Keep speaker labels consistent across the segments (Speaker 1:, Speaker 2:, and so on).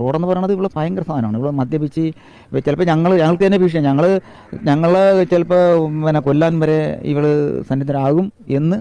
Speaker 1: റോഡെന്ന് പറയുന്നത് ഇവിടെ ഭയങ്കര സാധനമാണ്. ഇവിടെ മദ്യപിച്ച് ചിലപ്പോൾ ഞങ്ങൾ ഞങ്ങൾക്ക് തന്നെ ഭീഷണി ഞങ്ങൾ ഞങ്ങൾ ചിലപ്പോൾ പിന്നെ കൊല്ലാൻ വരെ ഇവൾ സന്നിധരാകും എന്ന്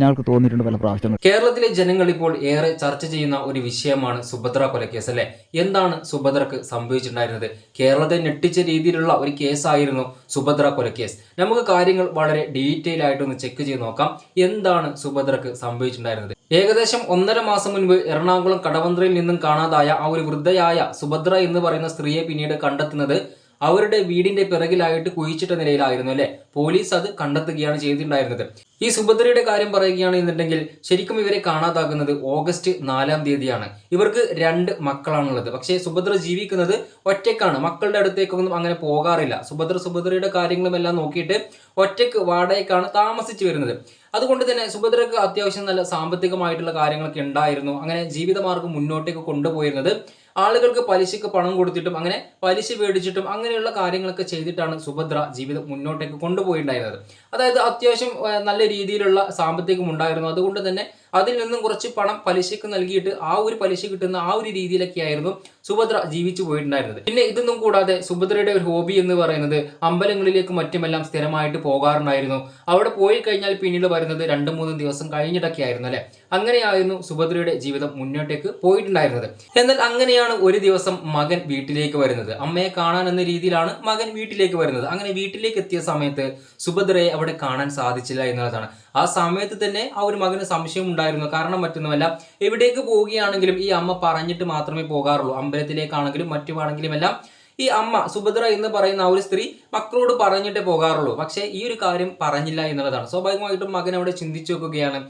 Speaker 1: ഞങ്ങൾക്ക് തോന്നിയിട്ടുണ്ട് പല പ്രാവശ്യങ്ങൾ.
Speaker 2: കേരളത്തിലെ ജനങ്ങൾ ഇപ്പോൾ ഏറെ ചർച്ച ചെയ്യുന്ന ഒരു വിഷയമാണ് സുഭദ്ര കൊലക്കേസ് അല്ലെ? എന്താണ് സുഭദ്രക്ക് സംഭവിച്ചിട്ടുണ്ടായിരുന്നത്? കേരളത്തെ ഞെട്ടിച്ച രീതിയിലുള്ള ഒരു കേസായിരുന്നു സുഭദ്ര കൊലക്കേസ് നമുക്ക് കാര്യങ്ങൾ വളരെ ഡീറ്റെയിൽ ആയിട്ടൊന്ന് ചെക്ക് ചെയ്ത് നോക്കാം. എന്താണ് സുഭദ്രക്ക് സംഭവിച്ചിട്ടുണ്ടായിരുന്നത്? ഏകദേശം ഒന്നര മാസം മുൻപ് എറണാകുളം കടവന്ത്രയിൽ നിന്നും കാണാതായ ആ ഒരു വൃദ്ധയായ സുഭദ്ര എന്ന് പറയുന്ന സ്ത്രീയെ പിന്നീട് കണ്ടെത്തുന്നത് അവരുടെ വീടിന്റെ പിറകിലായിട്ട് കുഴിച്ചിട്ട നിലയിലായിരുന്നു അല്ലെ? പോലീസ് അത് കണ്ടെത്തുകയാണ് ചെയ്തിട്ടുണ്ടായിരുന്നത്. ഈ സുഭദ്രയുടെ കാര്യം പറയുകയാണെന്നുണ്ടെങ്കിൽ ശരിക്കും ഇവരെ കാണാതാകുന്നത് ഓഗസ്റ്റ് നാലാം തീയതിയാണ്. ഇവർക്ക് രണ്ട് മക്കളാണുള്ളത്. പക്ഷേ സുഭദ്ര ജീവിക്കുന്നത് ഒറ്റയ്ക്കാണ്. മക്കളുടെ അടുത്തേക്കൊന്നും അങ്ങനെ പോകാറില്ല. സുഭദ്ര സുഭദ്രയുടെ കാര്യങ്ങളും എല്ലാം നോക്കിയിട്ട് ഒറ്റയ്ക്ക് വാടകയ്ക്കാണ് താമസിച്ചു വരുന്നത്. അതുകൊണ്ട് തന്നെ സുഭദ്രക്ക് അത്യാവശ്യം നല്ല സാമ്പത്തികമായിട്ടുള്ള കാര്യങ്ങളൊക്കെ ഉണ്ടായിരുന്നു. അങ്ങനെ ജീവിതമാർഗം മുന്നോട്ടേക്ക് കൊണ്ടുപോയിരുന്നത് ആളുകൾക്ക് പലിശക്ക് പണം കൊടുത്തിട്ടും അങ്ങനെ പലിശ മേടിച്ചിട്ടും അങ്ങനെയുള്ള കാര്യങ്ങളൊക്കെ ചെയ്തിട്ടാണ് സുഭദ്ര ജീവിതം മുന്നോട്ടേക്ക് കൊണ്ടുപോയിട്ടുണ്ടായിരുന്നത്. അതായത് അത്യാവശ്യം നല്ല രീതിയിലുള്ള സാമ്പത്തികം ഉണ്ടായിരുന്നു. അതുകൊണ്ട് തന്നെ അതിൽ നിന്നും കുറച്ച് പണം പലിശയ്ക്ക് നൽകിയിട്ട് ആ ഒരു പലിശ കിട്ടുന്ന ആ ഒരു രീതിയിലൊക്കെ ആയിരുന്നു സുഭദ്ര ജീവിച്ചു പോയിട്ടുണ്ടായിരുന്നത്. പിന്നെ ഇതൊന്നും കൂടാതെ സുഭദ്രയുടെ ഒരു ഹോബി എന്ന് പറയുന്നത് അമ്പലങ്ങളിലേക്ക് മറ്റുമെല്ലാം സ്ഥിരമായിട്ട് പോകാറുണ്ടായിരുന്നു. അവിടെ പോയി കഴിഞ്ഞാൽ പിന്നീട് വരുന്നത് രണ്ട് മൂന്ന് ദിവസം കഴിഞ്ഞിട്ടൊക്കെ ആയിരുന്നു അല്ലെ? അങ്ങനെയായിരുന്നു സുഭദ്രയുടെ ജീവിതം മുന്നോട്ടേക്ക് പോയിട്ടുണ്ടായിരുന്നത്. എന്നാൽ അങ്ങനെയാണ് ഒരു ദിവസം മകൻ വീട്ടിലേക്ക് വരുന്നത്. അമ്മയെ കാണാൻ എന്ന രീതിയിലാണ് മകൻ വീട്ടിലേക്ക് വരുന്നത്. അങ്ങനെ വീട്ടിലേക്ക് എത്തിയ സമയത്ത് സുഭദ്രയെ അവിടെ കാണാൻ സാധിച്ചില്ല എന്നുള്ളതാണ്. ആ സമയത്ത് തന്നെ ആ ഒരു മകന് സംശയം ഉണ്ടായിരുന്നു. കാരണം മറ്റൊന്നുമല്ല എവിടേക്ക് പോവുകയാണെങ്കിലും ഈ അമ്മ പറഞ്ഞിട്ട് മാത്രമേ പോകാറുള്ളൂ. അമ്പലത്തിലേക്കാണെങ്കിലും മറ്റുമാണെങ്കിലും എല്ലാം ഈ അമ്മ സുഭദ്ര എന്ന് പറയുന്ന ആ ഒരു സ്ത്രീ മക്കളോട് പറഞ്ഞിട്ടേ പോകാറുള്ളൂ. പക്ഷേ ഈ ഒരു കാര്യം പറഞ്ഞില്ല എന്നുള്ളതാണ്. സ്വാഭാവികമായിട്ടും മകൻ അവിടെ ചിന്തിച്ചു നോക്കുകയാണ്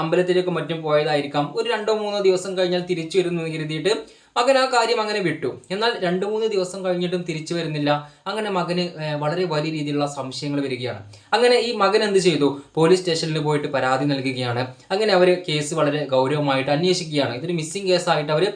Speaker 2: അമ്പലത്തിലേക്ക് മറ്റും പോയതായിരിക്കാം. ഒരു രണ്ടോ മൂന്നോ ദിവസം കഴിഞ്ഞാൽ തിരിച്ചു വരുന്നു കരുതിയിട്ട് മകൻ ആ കാര്യം അങ്ങനെ വിട്ടു. എന്നാൽ രണ്ട് മൂന്ന് ദിവസം കഴിഞ്ഞിട്ടും തിരിച്ചു വരുന്നില്ല. അങ്ങനെ മകന് വളരെ വലിയ രീതിയിലുള്ള സംശയങ്ങൾ വരികയാണ്. അങ്ങനെ ഈ മകൻ എന്ത് ചെയ്തു? പോലീസ് സ്റ്റേഷനിൽ പോയിട്ട് പരാതി നൽകുകയാണ്. അങ്ങനെ അവർ കേസ് വളരെ ഗൗരവമായിട്ട് അന്വേഷിക്കുകയാണ്. ഇതൊരു മിസ്സിംഗ് കേസായിട്ട് അവർ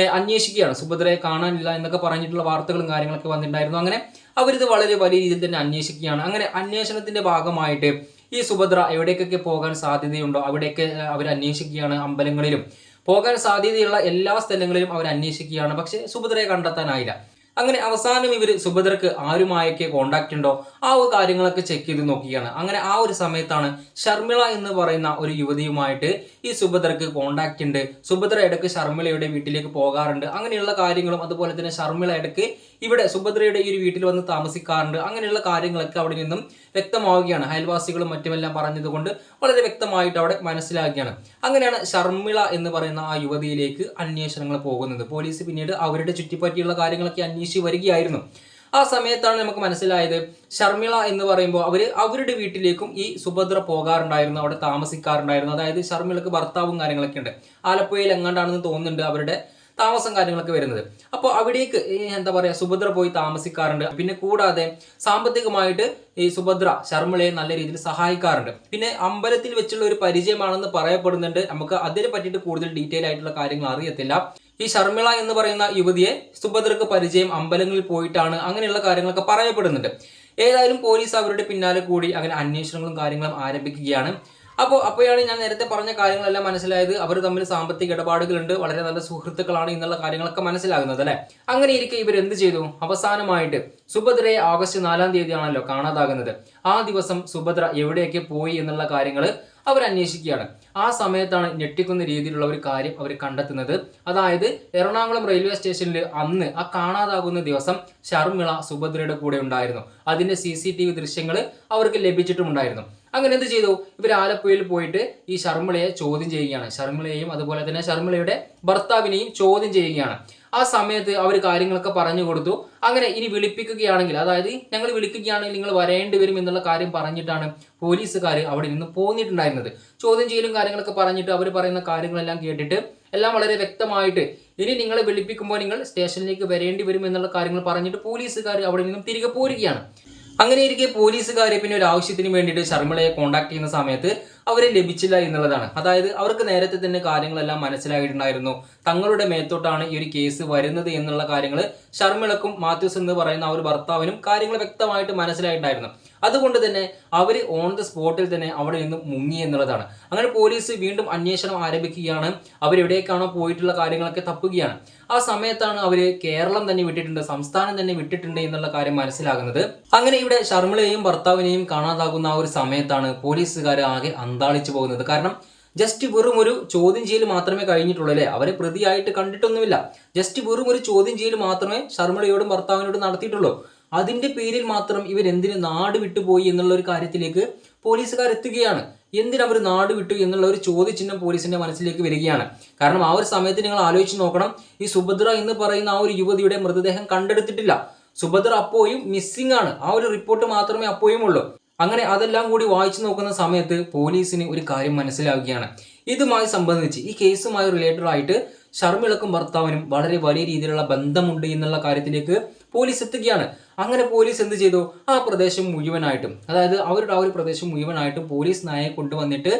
Speaker 2: അന്വേഷിക്കുകയാണ്. സുഭദ്രയെ കാണാനില്ല എന്നൊക്കെ പറഞ്ഞിട്ടുള്ള വാർത്തകളും കാര്യങ്ങളൊക്കെ വന്നിട്ടുണ്ടായിരുന്നു. അങ്ങനെ അവരിത് വളരെ വലിയ രീതിയിൽ തന്നെ അന്വേഷിക്കുകയാണ്. അങ്ങനെ അന്വേഷണത്തിന്റെ ഭാഗമായിട്ട് ഈ സുഭദ്ര എവിടേക്കൊക്കെ പോകാൻ സാധ്യതയുണ്ടോ അവിടെയൊക്കെ അവർ അന്വേഷിക്കുകയാണ് അമ്പലങ്ങളിലും. പോകാൻ സാധ്യതയുള്ള എല്ലാ സ്ഥലങ്ങളിലും അവർ അന്വേഷിക്കുകയാണ് പക്ഷേ സുഭദ്രയെ കണ്ടെത്താനായില്ല. അങ്ങനെ അവസാനം ഇവർ സുഭദ്രക്ക് ആരുമായൊക്കെ കോണ്ടാക്ട് ഉണ്ടോ? ആ ഒരു കാര്യങ്ങളൊക്കെ ചെക്ക് ചെയ്ത് നോക്കിയാണ്. അങ്ങനെ ആ ഒരു സമയത്താണ് ശർമ്മിള എന്ന് പറയുന്ന ഒരു യുവതിയുമായിട്ട് ഈ സുഭദ്രക്ക് കോണ്ടാക്ട് ഉണ്ട്. സുഭദ്ര ഇടയ്ക്ക് ശർമ്മിളയുടെ വീട്ടിലേക്ക് പോകാറുണ്ട്. അങ്ങനെയുള്ള കാര്യങ്ങളും അതുപോലെ തന്നെ ശർമിള ഇടയ്ക്ക് ഇവിടെ സുഭദ്രയുടെ ഈ ഒരു വീട്ടിൽ വന്ന് താമസിക്കാറുണ്ട്. അങ്ങനെയുള്ള കാര്യങ്ങളൊക്കെ അവിടെ നിന്നും വ്യക്തമാവുകയാണ്. അയൽവാസികളും മറ്റുമെല്ലാം പറഞ്ഞതുകൊണ്ട് വളരെ വ്യക്തമായിട്ട് അവിടെ മനസ്സിലാക്കുകയാണ് അങ്ങനെയാണ് ശർമ്മിള എന്ന് പറയുന്ന ആ യുവതിയിലേക്ക് അന്വേഷണങ്ങൾ പോകുന്നത്. പോലീസ് പിന്നീട് അവരുടെ ചുറ്റിപ്പറ്റിയുള്ള കാര്യങ്ങളൊക്കെ അന്വേഷിച്ച് വരികയായിരുന്നു. ആ സമയത്താണ് നമുക്ക് മനസ്സിലായത് ശർമ്മിള എന്ന് പറയുമ്പോൾ അവർ അവരുടെ വീട്ടിലേക്കും ഈ സുഭദ്ര പോകാറുണ്ടായിരുന്നു അവിടെ താമസിക്കാറുണ്ടായിരുന്നു. അതായത് ശർമ്മിളക്ക് ഭർത്താവും കാര്യങ്ങളൊക്കെ ഉണ്ട്. ആലപ്പുഴയിൽ എങ്ങാണ്ടാണെന്ന് തോന്നുന്നുണ്ട് അവരുടെ താമസം കാര്യങ്ങളൊക്കെ വരുന്നത്. അപ്പോൾ അവിടേക്ക് എന്താ പറയുക സുഭദ്ര പോയി താമസിക്കാറുണ്ട്. പിന്നെ കൂടാതെ സാമ്പത്തികമായിട്ട് ഈ സുഭദ്ര ശർമ്മിളയെ നല്ല രീതിയിൽ സഹായിക്കാറുണ്ട്. പിന്നെ അമ്പലത്തിൽ വെച്ചുള്ള ഒരു പരിചയമാണെന്ന് പറയപ്പെടുന്നുണ്ട്. നമുക്ക് അതിനെ പറ്റിയിട്ട് കൂടുതൽ ഡീറ്റെയിൽ ആയിട്ടുള്ള കാര്യങ്ങൾ അറിയത്തില്ല. ഈ ശർമ്മിള എന്ന് പറയുന്ന യുവതിയെ സുഭദ്രക്ക് പരിചയം അമ്പലങ്ങളിൽ പോയിട്ടാണ് അങ്ങനെയുള്ള കാര്യങ്ങളൊക്കെ പറയപ്പെടുന്നുണ്ട്. ഏതായാലും പോലീസ് അവരുടെ പിന്നാലെ കൂടി അങ്ങനെ അന്വേഷണങ്ങളും കാര്യങ്ങളും ആരംഭിക്കുകയാണ്. അപ്പോൾ അപ്പോഴാണ് ഞാൻ നേരത്തെ പറഞ്ഞ കാര്യങ്ങളെല്ലാം മനസ്സിലായത്. അവർ തമ്മിൽ സാമ്പത്തിക ഇടപാടുകളുണ്ട്. വളരെ നല്ല സുഹൃത്തുക്കളാണ് എന്നുള്ള കാര്യങ്ങളൊക്കെ മനസ്സിലാകുന്നത് അല്ലേ? അങ്ങനെ ഇരിക്കെ ഇവർ എന്ത് ചെയ്തു? അവസാനമായിട്ട് സുഭദ്രയെ ആഗസ്റ്റ് നാലാം തീയതിയാണല്ലോ കാണാതാകുന്നത്. ആ ദിവസം സുഭദ്ര എവിടെയൊക്കെ പോയി എന്നുള്ള കാര്യങ്ങൾ അവർ അന്വേഷിക്കുകയാണ്. ആ സമയത്താണ് ഞെട്ടിക്കുന്ന രീതിയിലുള്ള ഒരു കാര്യം അവർ കണ്ടെത്തുന്നത്. അതായത് എറണാകുളം റെയിൽവേ സ്റ്റേഷനിൽ അന്ന് ആ കാണാതാകുന്ന ദിവസം ശർമിള സുഭദ്രയുടെ കൂടെ ഉണ്ടായിരുന്നു. അതിന്റെ സി ദൃശ്യങ്ങൾ അവർക്ക് ലഭിച്ചിട്ടുമുണ്ടായിരുന്നു. അങ്ങനെ എന്ത് ചെയ്തു? ഇവർ ആലപ്പുഴയിൽ പോയിട്ട് ഈ ശർമ്മിളയെ ചോദ്യം ചെയ്യുകയാണ്. ശർമ്മിളയെയും അതുപോലെ തന്നെ ശർമ്മിളയുടെ ഭർത്താവിനെയും ചോദ്യം ചെയ്യുകയാണ്. ആ സമയത്ത് അവർ കാര്യങ്ങളൊക്കെ പറഞ്ഞു കൊടുത്തു. അങ്ങനെ ഇനി വിളിപ്പിക്കുകയാണെങ്കിൽ അതായത് ഞങ്ങൾ വിളിക്കുകയാണെങ്കിൽ നിങ്ങൾ വരേണ്ടി വരും എന്നുള്ള കാര്യം പറഞ്ഞിട്ടാണ് പോലീസുകാർ അവിടെ നിന്ന് പോന്നിട്ടുണ്ടായിരുന്നത്. ചോദ്യം ചെയ്യലും കാര്യങ്ങളൊക്കെ പറഞ്ഞിട്ട് അവർ പറയുന്ന കാര്യങ്ങളെല്ലാം കേട്ടിട്ട് എല്ലാം വളരെ വ്യക്തമായിട്ട് ഇനി നിങ്ങളെ വിളിപ്പിക്കുമ്പോൾ നിങ്ങൾ സ്റ്റേഷനിലേക്ക് വരേണ്ടി വരും എന്നുള്ള കാര്യങ്ങൾ പറഞ്ഞിട്ട് പോലീസുകാർ അവിടെ നിന്നും തിരികെ പോരുകയാണ്. അങ്ങനെ ഇരിക്കെ പോലീസുകാരെ പിന്നെ ഒരു ആവശ്യത്തിന് വേണ്ടിയിട്ട് ശർമിളയെ കോണ്ടാക്ട് ചെയ്യുന്ന സമയത്ത് അവരെ ലഭിച്ചില്ല എന്നുള്ളതാണ്. അതായത് അവർക്ക് നേരത്തെ തന്നെ കാര്യങ്ങളെല്ലാം മനസ്സിലായിട്ടുണ്ടായിരുന്നു. തങ്ങളുടെ മേത്തോട്ടാണ് ഈ ഒരു കേസ് വരുന്നത് എന്നുള്ള കാര്യങ്ങൾ ഷർമിളക്കും മാത്യൂസ് എന്ന് പറയുന്ന ഒരു ഭർത്താവിനും കാര്യങ്ങൾ വ്യക്തമായിട്ട് മനസ്സിലായിട്ടുണ്ടായിരുന്നു. അതുകൊണ്ട് തന്നെ അവർ ഓൺ ദ സ്പോട്ടിൽ തന്നെ അവിടെ നിന്ന് മുങ്ങി എന്നുള്ളതാണ്. അങ്ങനെ പോലീസ് വീണ്ടും അന്വേഷണം ആരംഭിക്കുകയാണ്. അവരെവിടേക്കാണോ പോയിട്ടുള്ള കാര്യങ്ങളൊക്കെ തപ്പുകയാണ്. ആ സമയത്താണ് അവർ കേരളം തന്നെ വിട്ടിട്ടുണ്ട് സംസ്ഥാനം തന്നെ വിട്ടിട്ടുണ്ട് എന്നുള്ള കാര്യം മനസ്സിലാകുന്നത്. അങ്ങനെ ഇവിടെ ഷർമിളയെയും ഭർത്താവിനെയും കാണാതാകുന്ന ആ ഒരു സമയത്താണ് പോലീസുകാർ ആകെ അന്താളിച്ചു പോകുന്നത്. കാരണം ജസ്റ്റ് വെറും ഒരു ചോദ്യം ചെയ്യൽ മാത്രമേ കഴിഞ്ഞിട്ടുള്ളൂ അല്ലേ? അവരെ പ്രതിയായിട്ട് കണ്ടിട്ടൊന്നുമില്ല. ജസ്റ്റ് വെറും ഒരു ചോദ്യം ചെയ്യൽ മാത്രമേ ഷർമിളയോടും ഭർത്താവിനോടും നടത്തിയിട്ടുള്ളൂ. അതിന്റെ പേരിൽ മാത്രം ഇവർ എന്തിന് നാട് വിട്ടുപോയി എന്നുള്ള ഒരു കാര്യത്തിലേക്ക് പോലീസുകാർ എത്തുകയാണ് എന്തിനവർ നാട് വിട്ടു എന്നുള്ള ഒരു ചോദ്യചിഹ്നം പോലീസിന്റെ മനസ്സിലേക്ക് വരികയാണ്. കാരണം ആ ഒരു സമയത്ത് നിങ്ങൾ ആലോചിച്ച് നോക്കണം. ഈ സുഭദ്ര എന്ന് പറയുന്ന ആ ഒരു യുവതിയുടെ മൃതദേഹം കണ്ടെടുത്തിട്ടില്ല. സുഭദ്ര അപ്പോയും മിസ്സിംഗ് ആണ്. ആ ഒരു റിപ്പോർട്ട് മാത്രമേ അപ്പോയും ഉള്ളൂ. അങ്ങനെ അതെല്ലാം കൂടി വായിച്ചു നോക്കുന്ന സമയത്ത് പോലീസിന് ഒരു കാര്യം മനസ്സിലാവുകയാണ്. ഇതുമായി സംബന്ധിച്ച് ഈ കേസുമായി റിലേറ്റഡ് ആയിട്ട് ഷർമിളക്കും ഭർത്താവിനും വളരെ വലിയ രീതിയിലുള്ള ബന്ധമുണ്ട് എന്നുള്ള കാര്യത്തിലേക്ക് പോലീസ് എത്തുകയാണ്. അങ്ങനെ പോലീസ് എന്ത് ചെയ്തു? ആ പ്രദേശം മുഴുവനായിട്ടും അതായത് അവരുടെ ആ ഒരു പ്രദേശം മുഴുവനായിട്ടും പോലീസ് നായയെ കൊണ്ടുവന്നിട്ട്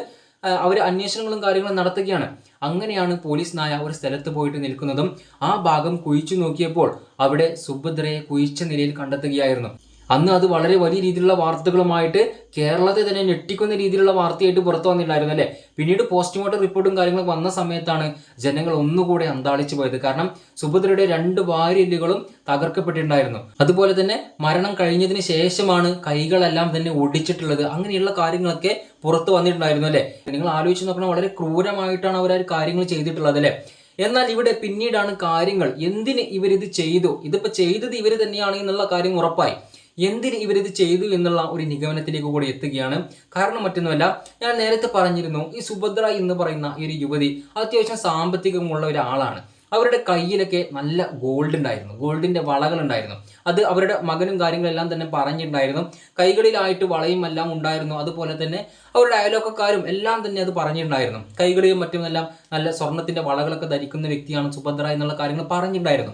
Speaker 2: അവർ അന്വേഷണങ്ങളും കാര്യങ്ങളും നടത്തുകയാണ്. അങ്ങനെയാണ് പോലീസ് നായ ഒരു സ്ഥലത്ത് പോയിട്ട് നിൽക്കുന്നതും ആ ഭാഗം കുഴിച്ചു നോക്കിയപ്പോൾ അവിടെ സുഭദ്രയെ കുഴിച്ച നിലയിൽ കണ്ടെത്തുകയായിരുന്നു. അന്ന് അത് വളരെ വലിയ രീതിയിലുള്ള വാർത്തകളുമായിട്ട് കേരളത്തെ തന്നെ ഞെട്ടിക്കുന്ന രീതിയിലുള്ള വാർത്തയായിട്ട് പുറത്തു വന്നിട്ടുണ്ടായിരുന്നു അല്ലേ? പിന്നീട് പോസ്റ്റ്മോർട്ടം റിപ്പോർട്ടും കാര്യങ്ങളും വന്ന സമയത്താണ് ജനങ്ങൾ ഒന്നുകൂടെ അന്താളിച്ചു പോയത്. കാരണം സുഭദ്രയുടെ രണ്ട് വാരിയല്ലുകളും തകർക്കപ്പെട്ടിട്ടുണ്ടായിരുന്നു. അതുപോലെ തന്നെ മരണം കഴിഞ്ഞതിന് ശേഷമാണ് കൈകളെല്ലാം തന്നെ ഒടിച്ചിട്ടുള്ളത്. അങ്ങനെയുള്ള കാര്യങ്ങളൊക്കെ പുറത്തു വന്നിട്ടുണ്ടായിരുന്നു അല്ലേ? നിങ്ങൾ ആലോചിച്ച് നോക്കണം വളരെ ക്രൂരമായിട്ടാണ് അവർ ആ കാര്യങ്ങൾ ചെയ്തിട്ടുള്ളത് അല്ലേ? എന്നാൽ ഇവിടെ പിന്നീടാണ് കാര്യങ്ങൾ. എന്തിന് ഇവരിത് ചെയ്തു? ഇതിപ്പോ ചെയ്തത് ഇവർ തന്നെയാണ് എന്നുള്ള കാര്യം ഉറപ്പായി. എന്തിന് ഇവരിത് ചെയ്തു എന്നുള്ള ഒരു നിഗമനത്തിലേക്ക് കൂടി എത്തുകയാണ്. കാരണം മറ്റൊന്നുമല്ല ഞാൻ നേരത്തെ പറഞ്ഞിരുന്നു ഈ സുഭദ്ര എന്ന് പറയുന്ന ഈ ഒരു യുവതി അത്യാവശ്യം സാമ്പത്തികമുള്ള ഒരാളാണ്. അവരുടെ കയ്യിലൊക്കെ നല്ല ഗോൾഡ് ഉണ്ടായിരുന്നു. ഗോൾഡിന്റെ വളകൾ ഉണ്ടായിരുന്നു അത് അവരുടെ മകനും കാര്യങ്ങളെല്ലാം തന്നെ പറഞ്ഞിട്ടുണ്ടായിരുന്നു. കൈകളിലായിട്ട് വളയും എല്ലാം ഉണ്ടായിരുന്നു. അതുപോലെ തന്നെ അവരുടെ അയലോക്കക്കാരും എല്ലാം തന്നെ അത് പറഞ്ഞിട്ടുണ്ടായിരുന്നു. കൈകളിലും മറ്റുമെല്ലാം നല്ല സ്വർണത്തിന്റെ വളകളൊക്കെ ധരിക്കുന്ന വ്യക്തിയാണ് സുഭദ്ര എന്നുള്ള കാര്യങ്ങൾ പറഞ്ഞിട്ടുണ്ടായിരുന്നു.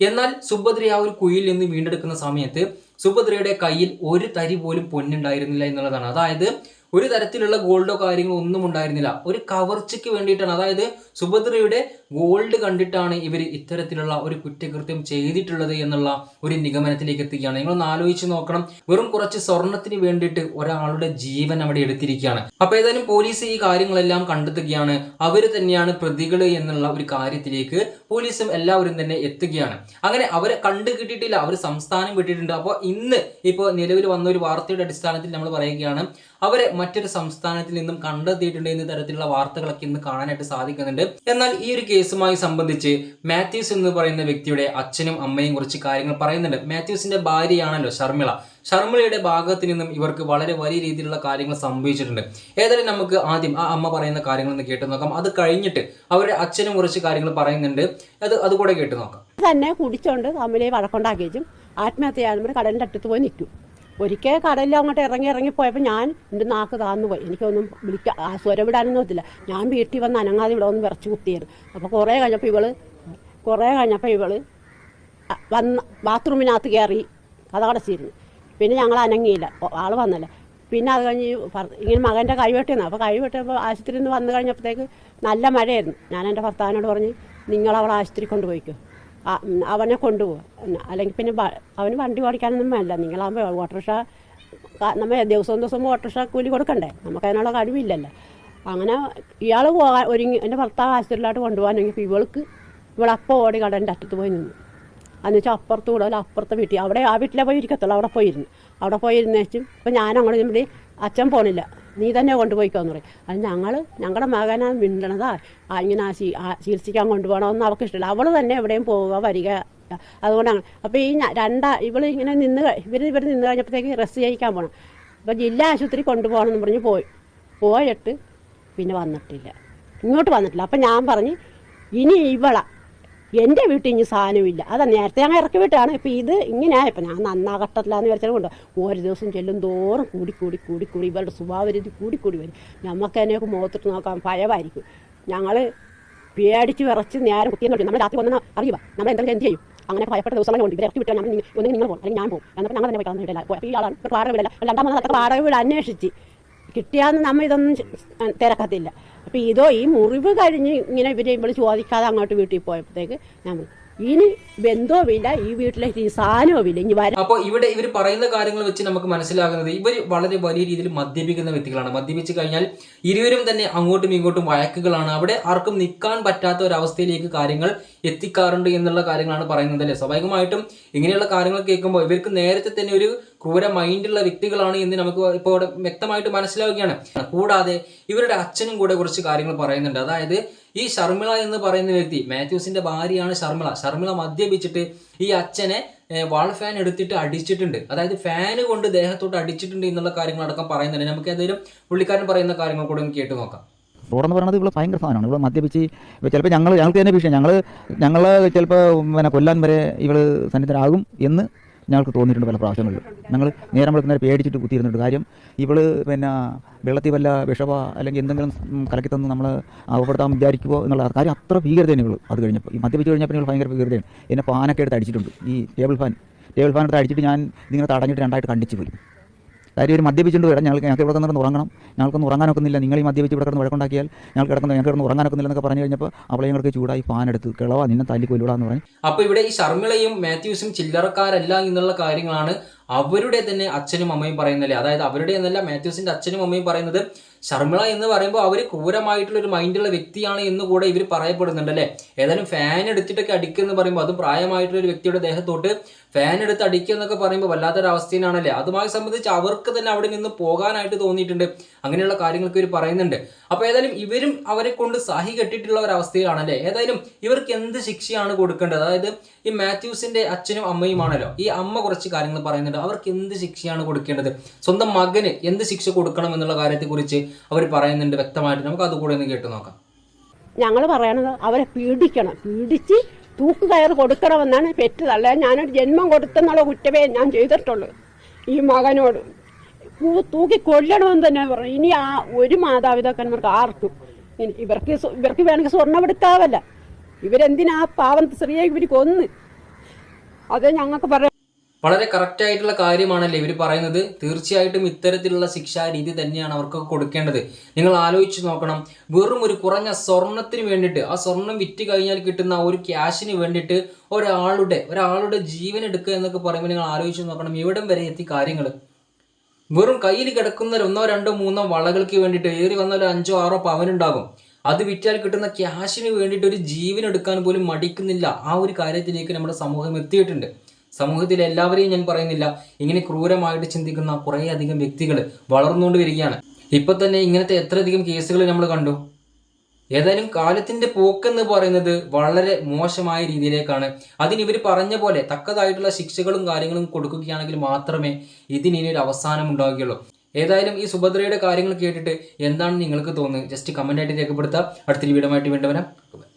Speaker 2: എന്നാൽ സുഭദ്ര ആ ഒരു കുയിൽ നിന്ന് വീണ്ടെടുക്കുന്ന സമയത്ത് സുഭദ്രയുടെ കയ്യിൽ ഒരു തരി പോലും പൊന്നുണ്ടായിരുന്നില്ല എന്നുള്ളതാണ്. അതായത് ഒരു തരത്തിലുള്ള ഗോൾഡോ കാര്യങ്ങളോ ഒന്നും ഉണ്ടായിരുന്നില്ല. ഒരു കവർച്ചയ്ക്ക് വേണ്ടിയിട്ടാണ്. അതായത് സുഭദ്രയുടെ ഗോൾഡ് കണ്ടിട്ടാണ് ഇവർ ഇത്തരത്തിലുള്ള ഒരു കുറ്റകൃത്യം ചെയ്തിട്ടുള്ളത് എന്നുള്ള ഒരു നിഗമനത്തിലേക്ക് എത്തുകയാണ്. നിങ്ങളൊന്ന് ആലോചിച്ച് നോക്കണം. വെറും കുറച്ച് സ്വർണത്തിന് വേണ്ടിയിട്ട് ഒരാളുടെ ജീവൻ അവിടെ എടുത്തിരിക്കുകയാണ്. അപ്പൊ ഏതായാലും പോലീസ് ഈ കാര്യങ്ങളെല്ലാം കണ്ടെത്തുകയാണ്. അവർ തന്നെയാണ് പ്രതികൾ എന്നുള്ള ഒരു കാര്യത്തിലേക്ക് പോലീസും എല്ലാവരും തന്നെ എത്തുകയാണ്. അങ്ങനെ അവരെ കണ്ടു കിട്ടിയിട്ടില്ല. അവർ സംസ്ഥാനം വിട്ടിട്ടുണ്ട്. അപ്പോൾ ഇന്ന് ഇപ്പോൾ നിലവിൽ വന്ന ഒരു വാർത്തയുടെ അടിസ്ഥാനത്തിൽ നമ്മൾ പറയുകയാണ് അവരെ മറ്റൊരു സംസ്ഥാനത്തിൽ നിന്നും കണ്ടെത്തിയിട്ടുണ്ട് എന്ന തരത്തിലുള്ള വാർത്തകളൊക്കെ ഇന്ന് കാണാനായിട്ട് സാധിക്കുന്നുണ്ട്. എന്നാൽ ഈ ഒരു കേസുമായി സംബന്ധിച്ച് മാത്യൂസ് എന്ന് പറയുന്ന വ്യക്തിയുടെ അച്ഛനും അമ്മയും കുറച്ച് കാര്യങ്ങൾ പറയുന്നുണ്ട്. മാത്യൂസിന്റെ ഭാര്യയാണല്ലോ ശർമ്മിള ശർമ്മിളയുടെ ഭാഗത്ത് നിന്നും ഇവർക്ക് വളരെ വലിയ രീതിയിലുള്ള കാര്യങ്ങൾ സംഭവിച്ചിട്ടുണ്ട്. ഏതായാലും നമുക്ക് ആദ്യം ആ അമ്മ പറയുന്ന കാര്യങ്ങൾ ഒന്ന് കേട്ട് നോക്കാം. അത് കഴിഞ്ഞിട്ട് അവരുടെ അച്ഛനും കുറച്ച് കാര്യങ്ങൾ പറയുന്നുണ്ട്. അത് അതുകൂടെ കേട്ട് നോക്കാം.
Speaker 3: തന്നെ കുടിച്ചോണ്ട് തമ്മിലെ വഴക്കുണ്ടാക്കി വെച്ചും ആത്മഹത്യ കടലിന്റെ കടലിന്റെ അറ്റത്ത് പോയി നിൽക്കും. ഒരിക്കൽ കടലിൽ അങ്ങോട്ട് ഇറങ്ങി ഇറങ്ങി പോയപ്പോൾ ഞാൻ എന്റെ നാക്ക് താന്നു പോയി. എനിക്കൊന്നും വിളിക്കാൻ സ്വരം വിടാനൊന്നും പറ്റില്ല. ഞാൻ വീട്ടിൽ വന്ന് അനങ്ങാതെ ഇവിടെ ഒന്ന് വിറച്ച് കുത്തിയായിരുന്നു. അപ്പോൾ കുറേ കഴിഞ്ഞപ്പോൾ ഇവൾ കുറേ കഴിഞ്ഞപ്പോൾ ഇവൾ വന്ന് ബാത്റൂമിനകത്ത് കയറി കഥകടച്ചിരുന്നു. പിന്നെ ഞങ്ങൾ അനങ്ങിയില്ല. ആൾ വന്നല്ല. പിന്നെ അത് കഴിഞ്ഞ് ഇങ്ങനെ മകന്റെ കൈ വെട്ടിയെന്ന്. അപ്പോൾ കൈ വെട്ടിയപ്പോൾ ആശുപത്രിയിൽ നിന്ന് വന്നു കഴിഞ്ഞപ്പോഴത്തേക്ക് നല്ല മഴയായിരുന്നു. ഞാൻ എന്റെ ഭർത്താവിനോട് പറഞ്ഞ് നിങ്ങളവളെ ആശുപത്രി കൊണ്ടുപോയിക്കോ. അവനെ കൊണ്ടുപോകും അല്ലെങ്കിൽ പിന്നെ അവന് വണ്ടി ഓടിക്കാനൊന്നും വേണ്ട നിങ്ങളാകുമ്പോൾ ഓട്ടോറിക്ഷ നമ്മൾ നമ്മ ദിവസവും ദിവസവും ഓട്ടോറിക്ഷ കൂലി കൊടുക്കണ്ടേ? നമുക്ക് അതിനുള്ള കഴിവില്ലല്ലോ. അങ്ങനെ ഇയാൾ പോകാൻ ഒരുങ്ങി എന്റെ ഭർത്താവ് ആശുപത്രിയിലോട്ട് കൊണ്ടുപോകാനെങ്കിൽ ഇവൾക്ക് ഇവളപ്പോൾ ഓടി കടന്റെ അറ്റത്ത് പോയി നിന്നു. എന്ന് വെച്ചാൽ അപ്പുറത്ത് കൂടെ അല്ല അപ്പുറത്തെ വീട്ടിൽ അവിടെ ആ വീട്ടിലെ പോയി ഇരിക്കത്തുള്ളൂ അവിടെ പോയിരുന്നു. അവിടെ പോയിരുന്നേച്ചും ഇപ്പം ഞാൻ അങ്ങോട്ട് ഇവിടെ അച്ഛൻ പോണില്ല. നീ തന്നെ കൊണ്ടുപോയിക്കോന്ന് പറയും. അത് ഞങ്ങൾ ഞങ്ങളുടെ മകനാ മിണ്ടണതാ. ഇങ്ങനെ ചികിത്സിക്കാൻ കൊണ്ടുപോകണമെന്ന് അവൾക്ക് ഇഷ്ടമില്ല അവൾ തന്നെ എവിടെയും പോവുക വരിക. അതുകൊണ്ടാണ് അപ്പോൾ ഈ രണ്ടാ ഇവൾ ഇങ്ങനെ നിന്ന് ഇവർ ഇവർ നിന്ന് കഴിഞ്ഞപ്പോഴത്തേക്ക് റെസ്റ്റ് ചെയ്യിക്കാൻ പോകണം അപ്പോൾ ജില്ലാ ആശുപത്രി കൊണ്ടുപോകണം എന്ന് പറഞ്ഞ് പോയി. പോയിട്ട് പിന്നെ വന്നിട്ടില്ല. ഇങ്ങോട്ട് വന്നിട്ടില്ല. അപ്പം ഞാൻ പറഞ്ഞ് ഇനി ഇവള എന്റെ വീട്ടിൽ ഇനി സാധനമില്ല. അതാ നേരത്തെ ഞങ്ങൾ ഇറക്കി വിട്ടാണ് ഇപ്പം ഇത് ഇങ്ങനെ ഇപ്പം ഞാൻ നന്നാകട്ടത്തില്ലാന്ന് വിചാരിച്ചത് കൊണ്ട്. ഓരോ ദിവസം ചെല്ലും തോറും കൂടി കൂടി കൂടി കൂടി ഇവരുടെ സ്വഭാവരീതി കൂടി കൂടി വരും. നമുക്ക് അതിനെയൊക്കെ മുഖത്തിട്ട് നോക്കാൻ ഭയമായിരിക്കും. ഞങ്ങൾ പേടിച്ച് വിറച്ച് നേരം കുത്തിയെന്ന് നമ്മൾ രാത്രി വന്നാൽ അറിയുക നമ്മൾ എന്തെങ്കിലും എന്ത് ചെയ്യും? അങ്ങനെ ഭയപ്പെട്ട ദിവസങ്ങളുണ്ട് ഇവരെ ഇറക്കി വിട്ടാൽ നമ്മൾ ഒന്നെങ്കിൽ നിങ്ങൾ പോകും അല്ലെങ്കിൽ ഞാൻ പോകും എന്നിട്ട് ഞങ്ങൾ തന്നെ പോയി കളഞ്ഞിട്ടില്ല ഈ ആളാണ്. വാടക വീടല്ല. രണ്ടാമത് വാടക വീട് അന്വേഷിച്ച്. കിട്ടിയാന്ന് നമ്മൾ ഇതൊന്നും തിരക്കത്തില്ല. അപ്പം ഇതോ ഈ മുറിവ് കഴിഞ്ഞ് ഇങ്ങനെ ഇവരെ ഇവിടെ ചോദിക്കാതെ അങ്ങോട്ട് വീട്ടിൽ പോയപ്പോഴത്തേക്ക് ഞാൻ ഇനി ബന്ധവുമില്ല ഈ വീട്ടിലേക്ക് ഈ സാധനവുമില്ല ഇനി വരാം
Speaker 2: അപ്പോൾ ഇവിടെ ഇവർ പറയുന്ന കാര്യങ്ങൾ വെച്ച് നമുക്ക് മനസ്സിലാകുന്നത് ഇവർ വളരെ വലിയ രീതിയിൽ മദ്യപിക്കുന്ന വ്യക്തികളാണ്. മദ്യപിച്ച് കഴിഞ്ഞാൽ ഇരുവരും തന്നെ അങ്ങോട്ടും ഇങ്ങോട്ടും വഴക്കുകളാണ്. അവിടെ ആർക്കും നിൽക്കാൻ പറ്റാത്ത ഒരവസ്ഥയിലേക്ക് കാര്യങ്ങൾ എത്തിക്കാറുണ്ട് എന്നുള്ള കാര്യങ്ങളാണ് പറയുന്നത് അല്ലേ സ്വാഭാവികമായിട്ടും ഇങ്ങനെയുള്ള കാര്യങ്ങൾ കേൾക്കുമ്പോൾ ഇവർക്ക് നേരത്തെ തന്നെ ഒരു ക്രൂര മൈൻഡുള്ള വ്യക്തികളാണ് എന്ന് നമുക്ക് ഇപ്പോൾ ഇവിടെ വ്യക്തമായിട്ട് മനസ്സിലാവുകയാണ്. കൂടാതെ ഇവരുടെ അച്ഛനും കൂടെ കുറച്ച് കാര്യങ്ങൾ പറയുന്നുണ്ട്. അതായത് ഈ ഷർമിള എന്ന് പറയുന്ന വ്യക്തി മാത്യൂസിന്റെ ഭാര്യയാണ് ഷർമിള ഷർമിള മദ്യപിച്ചിട്ട് ഈ അച്ഛനെ വാൾ ഫാൻ എടുത്തിട്ട് അടിച്ചിട്ടുണ്ട്. അതായത് ഫാന് കൊണ്ട് ദേഹത്തോട്ട് അടിച്ചിട്ടുണ്ട് എന്നുള്ള കാര്യങ്ങളടക്കം പറയുന്നുണ്ട്. നമുക്ക് ഏതെങ്കിലും പുള്ളിക്കാരൻ പറയുന്ന കാര്യങ്ങൾ കൂടെ ഒന്ന് കേട്ട് നോക്കാം.
Speaker 1: റോഡെന്ന് പറയുന്നത് ഇവിടെ ഭയങ്കര സാധനമാണ്. ഇവിടെ മദ്യപിച്ച് ചിലപ്പോൾ ഞങ്ങൾ ഞങ്ങൾക്ക് തന്നെ വിഷയം ഞങ്ങൾ ഞങ്ങൾ ചിലപ്പോൾ പിന്നെ കൊല്ലാൻ വരെ ഇവൾ സന്നിധരാകും എന്ന് ഞങ്ങൾക്ക് തോന്നിയിട്ടുണ്ട് പല പ്രാവശ്യങ്ങളിൽ ഞങ്ങൾ നേരം വെളുക്കുന്നേരം പേടിച്ചിട്ട് കുത്തിയിരുന്നുണ്ട് കാര്യം ഇവൾ പിന്നെ വെള്ളത്തിൽ വല്ല വിഷവ അല്ലെങ്കിൽ എന്തെങ്കിലും കലക്കി തന്ന് നമ്മൾ അവപ്പെടുത്താൻ വിചാരിക്കുമോ എന്നുള്ള കാര്യം അത്ര ഭീകരതയാണ് ഇവൾ അത് കഴിഞ്ഞപ്പോൾ ഈ മദ്യപിച്ച് കഴിഞ്ഞപ്പോൾ ഇവൾ ഭയങ്കര ഭീകരതയാണ്. എന്നെ ഫാനൊക്കെ എടുത്ത് അടിച്ചിട്ടുണ്ട് ഈ ടേബിൾ ഫാൻ. ടേബിൾ ഫാൻ എടുത്ത് അടിച്ചിട്ട് ഞാൻ ഇതിങ്ങനെ തടഞ്ഞിട്ട് രണ്ടായിട്ട് കണ്ടിച്ച് പോയി. കാര്യം ഒരു മദ്യപിച്ചുകൊണ്ട് വരാം. ഞങ്ങൾക്ക് ഞങ്ങൾക്ക് ഇവിടെ കിടന്ന് ഉറങ്ങണം. ഞങ്ങൾക്കൊന്നും ഉറങ്ങാനൊക്കുന്നില്ല. നിങ്ങൾ ഈ മദ്യപിച്ച് ഇവിടെ കിടന്ന് വഴക്കുണ്ടാക്കിയാൽ ഞങ്ങൾ കിടക്കുന്ന ഞങ്ങൾക്ക് കിടന്ന് ഉറങ്ങാനൊക്കുന്നില്ല എന്നൊക്കെ പറഞ്ഞു കഴിഞ്ഞപ്പോൾ അവളെ ഞങ്ങൾക്ക് ചൂടായി ഫാൻ എടുത്ത് കിളവാ. നിന്നെ തല്ലി കൊല്ലൂടാന്ന് പറഞ്ഞു.
Speaker 2: അപ്പൊ ഇവിടെ ഈ ശർമ്മിളയും മാത്യൂസും ചില്ലറക്കാരല്ല എന്നുള്ള കാര്യങ്ങളാണ് അവരുടെ തന്നെ അച്ഛനും അമ്മയും പറയുന്നില്ലേ? അതായത് അവരുടെ എന്നല്ല മാത്യൂസിന്റെ അച്ഛനും അമ്മയും പറയുന്നത് ശർമിള എന്ന് പറയുമ്പോൾ അവർ ക്രൂരമായിട്ടുള്ള ഒരു മൈൻഡുള്ള വ്യക്തിയാണ് എന്ന് കൂടെ ഇവർ പറയപ്പെടുന്നുണ്ട് അല്ലേ ഏതായാലും ഫാൻ എടുത്തിട്ടൊക്കെ അടിക്കുക എന്ന് പറയുമ്പോൾ അതും പ്രായമായിട്ടുള്ള ഒരു വ്യക്തിയുടെ ദേഹത്തോട്ട് ഫാൻ എടുത്ത് അടിക്കുക എന്നൊക്കെ പറയുമ്പോൾ വല്ലാത്തൊരു അവസ്ഥയിലാണല്ലേ അതുമായി സംബന്ധിച്ച് അവർക്ക് തന്നെ അവിടെ നിന്ന് പോകാനായിട്ട് തോന്നിയിട്ടുണ്ട്. അങ്ങനെയുള്ള കാര്യങ്ങളൊക്കെ ഇവർ പറയുന്നുണ്ട്. അപ്പോൾ ഏതായാലും ഇവരും അവരെ കൊണ്ട് സഹി കെട്ടിയിട്ടുള്ള ഒരു അവസ്ഥയിലാണല്ലേ ഏതായാലും ഇവർക്ക് എന്ത് ശിക്ഷയാണ് കൊടുക്കേണ്ടത്? അതായത് ഈ മാത്യൂസിന്റെ അച്ഛനും അമ്മയുമാണല്ലോ. ഈ അമ്മ കുറച്ച് കാര്യങ്ങൾ പറയുന്നുണ്ട്. അവർക്ക് എന്ത് ശിക്ഷയാണ് കൊടുക്കേണ്ടത്? സ്വന്തം മകന് എന്ത് ശിക്ഷ കൊടുക്കണം എന്നുള്ള കാര്യത്തെക്കുറിച്ച് അവർ പറയുന്നുണ്ട് വ്യക്തമായിട്ട്. നമുക്ക് അതുകൂടെ ഒന്ന് കേട്ട് നോക്കാം.
Speaker 3: ഞങ്ങൾ പറയണത് അവരെ പീഡിക്കണം. പീഡിച്ച് തൂക്ക് കയറ് കൊടുക്കണമെന്നാണ് പെറ്റ് തള്ള ഞാനൊരു ജന്മം കൊടുത്തെന്നുള്ള കുറ്റവേ ഞാൻ ചെയ്തിട്ടുള്ളൂ. ഈ മകനോട്. തൂക്കി കൊല്ലണമെന്ന് തന്നെ പറഞ്ഞു. ഇനി ആ ഒരു മാതാപിതാക്കന്മാർക്ക് ആർക്കും ഇവർക്ക് ഇവർക്ക് വേണമെങ്കിൽ സ്വർണം എടുക്കാവല്ല. ഇവരെന്തിനാ പാവം സ്ത്രീയെ ഇവർ കൊന്ന്? അത് ഞങ്ങൾക്ക് പറയാം
Speaker 2: വളരെ കറക്റ്റ് ആയിട്ടുള്ള കാര്യമാണല്ലേ ഇവർ പറയുന്നത്. തീർച്ചയായിട്ടും ഇത്തരത്തിലുള്ള ശിക്ഷാ രീതി തന്നെയാണ് അവർക്ക് കൊടുക്കേണ്ടത്. നിങ്ങൾ ആലോചിച്ച് നോക്കണം. വെറും ഒരു കുറഞ്ഞ സ്വർണത്തിന് വേണ്ടിയിട്ട് ആ സ്വർണം വിറ്റ് കഴിഞ്ഞാൽ കിട്ടുന്ന ഒരു ക്യാഷിന് വേണ്ടിയിട്ട് ഒരാളുടെ ഒരാളുടെ ജീവൻ എടുക്കുക എന്നൊക്കെ പറയുമ്പോൾ നിങ്ങൾ ആലോചിച്ച് നോക്കണം. ഇവിടം വരെ എത്തി കാര്യങ്ങൾ വെറും കയ്യിൽ കിടക്കുന്ന ഒന്നോ രണ്ടോ മൂന്നോ വളകൾക്ക് വേണ്ടിയിട്ട് ഏറി വന്ന ഒരു അഞ്ചോ ആറോ പവനുണ്ടാകും. അത് വിറ്റാൽ കിട്ടുന്ന ക്യാഷിന് വേണ്ടിയിട്ട് ഒരു ജീവൻ എടുക്കാൻ പോലും മടിക്കുന്നില്ല. ആ ഒരു കാര്യത്തിലേക്ക് നമ്മുടെ സമൂഹം എത്തിയിട്ടുണ്ട്. സമൂഹത്തിൽ എല്ലാവരെയും ഞാൻ പറയുന്നില്ല. ഇങ്ങനെ ക്രൂരമായിട്ട് ചിന്തിക്കുന്ന കുറേ അധികം വ്യക്തികൾ വളർന്നുകൊണ്ട് വരികയാണ്. ഇപ്പൊ തന്നെ ഇങ്ങനത്തെ എത്രയധികം കേസുകൾ നമ്മൾ കണ്ടു? ഏതായാലും കാലത്തിന്റെ പോക്കെന്ന് പറയുന്നത് വളരെ മോശമായ രീതിയിലേക്കാണ്. അതിന് ഇവർ പറഞ്ഞ പോലെ തക്കതായിട്ടുള്ള ശിക്ഷകളും കാര്യങ്ങളും കൊടുക്കുകയാണെങ്കിൽ മാത്രമേ ഇതിന് ഒരു അവസാനം ഉണ്ടാവുകയുള്ളൂ. ഏതായാലും ഈ സുഭദ്രയുടെ കാര്യങ്ങൾ കേട്ടിട്ട് എന്താണ് നിങ്ങൾക്ക് തോന്നുന്നത്? ജസ്റ്റ് കമന്റ് ആയിട്ട് രേഖപ്പെടുത്താം അടുത്തൊരു വീടുമായിട്ട് വേണ്ടവരാം വീണ്ടും വരാം.